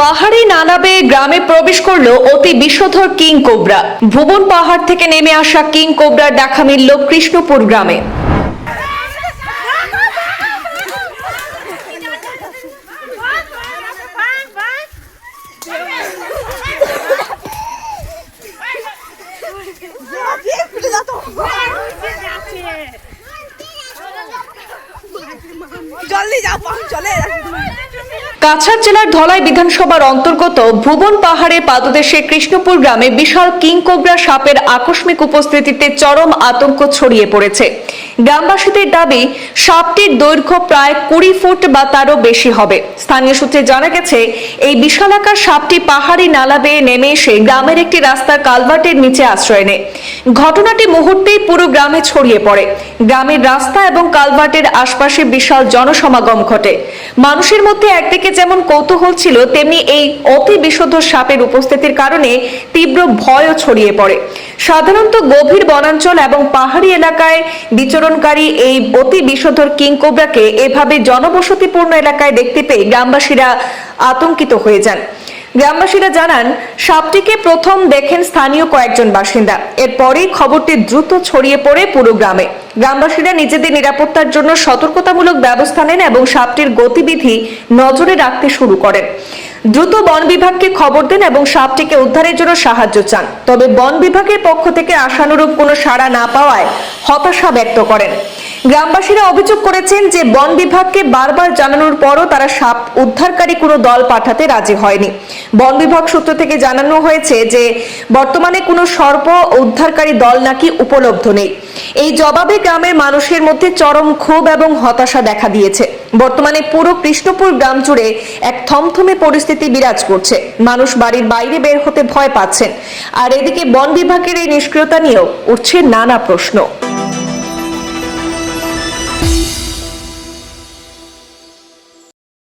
পাহাড়ি নানাবে গ্রামে প্রবেশ করল অতি বিষধর কিং কোবরা। ভুবন পাহাড় থেকে নেমে আসা কিং কোবরার দেখা মিলল কৃষ্ণপুর গ্রামে। জলদি যাও চলে কাছাড় জেলার ধলাই বিধানসভার অন্তর্গত ভুবন পাহাড়ের পাদদেশে কৃষ্ণপুর গ্রামে বিশাল কিং কোবরা সাপের আকস্মিক উপস্থিতিতে চরম আতঙ্ক ছড়িয়ে পড়েছে। গ্রামবাসীদের দাবি, সাপটির দৈর্ঘ্য প্রায় কুড়ি ফুট বা তারও বেশি হবে। স্থানীয় সূত্রে জানা গেছে, এই বিশালাকার সাপটি পাহাড়ি নালা বেয়ে নেমে এসে গ্রামের একটি রাস্তার কালভার্টের নিচে আশ্রয় নেয়। ঘটনাটি মুহূর্তেই পুরো গ্রামে ছড়িয়ে পড়ে। গ্রামের রাস্তা এবং কালভার্টের আশপাশে বিশাল জনসমাগম ঘটে। মানুষের মধ্যে একদিকে যেমন কৌতূহল ছিল, তেমনি এই অতি বিশুদ্ধ সাপের উপস্থিতির কারণে তীব্র ভয়ও ছড়িয়ে পড়ে। সাধারণত গভীর বনাঞ্চল এবং পাহাড়ি এলাকায় বিচরণকারী এই অতি বিষধর কিংকোবরাকে এভাবে জনবসতিপূর্ণ এলাকায় দেখতে পেয়ে গ্রামবাসীরা আতঙ্কিত হয়ে যান। গ্রামবাসীরা জানান, সাপটিকে প্রথম দেখেন স্থানীয় কয়েকজন বাসিন্দা। এরপরেই খবরটি দ্রুত ছড়িয়ে পড়ে পুরো গ্রামে। গ্রামবাসীরা নিজেদের নিরাপত্তার জন্য সতর্কতামূলক ব্যবস্থা নেন এবং সাপটির গতিবিধি নজরে রাখতে শুরু করেন। দ্রুত বন বিভাগকে খবর দেন এবং সাপটিকে উদ্ধারের জন্য সাহায্য চান। তবে বন বিভাগের পক্ষ থেকে আশানুরূপ কোনো সাড়া না পাওয়ায় হতাশা ব্যক্ত করেন। গ্রামবাসীরা অভিযোগ করেছেন যে বন বিভাগকে বারবার জানানোর পরও তারা সাপ উদ্ধারকারী কোনো দল পাঠাতে রাজি হয়নি। বন বিভাগ সূত্র থেকে জানানো হয়েছে যে বর্তমানে কোনো সর্প উদ্ধারকারী দল নাকি উপলব্ধ নেই। এই জবাবে গ্রামের মানুষের মধ্যে চরম ক্ষোভ এবং হতাশা দেখা দিয়েছে। বর্তমানে পুরো কৃষ্ণপুর গ্রাম জুড়ে এক থমথমে পরিস্থিতি বিরাজ করছে। মানুষ বাড়ির বাইরে বের হতে ভয় পাচ্ছেন। আর এদিকে বন বিভাগের এই নিষ্ক্রিয়তা নিয়েও উঠছে নানা প্রশ্ন।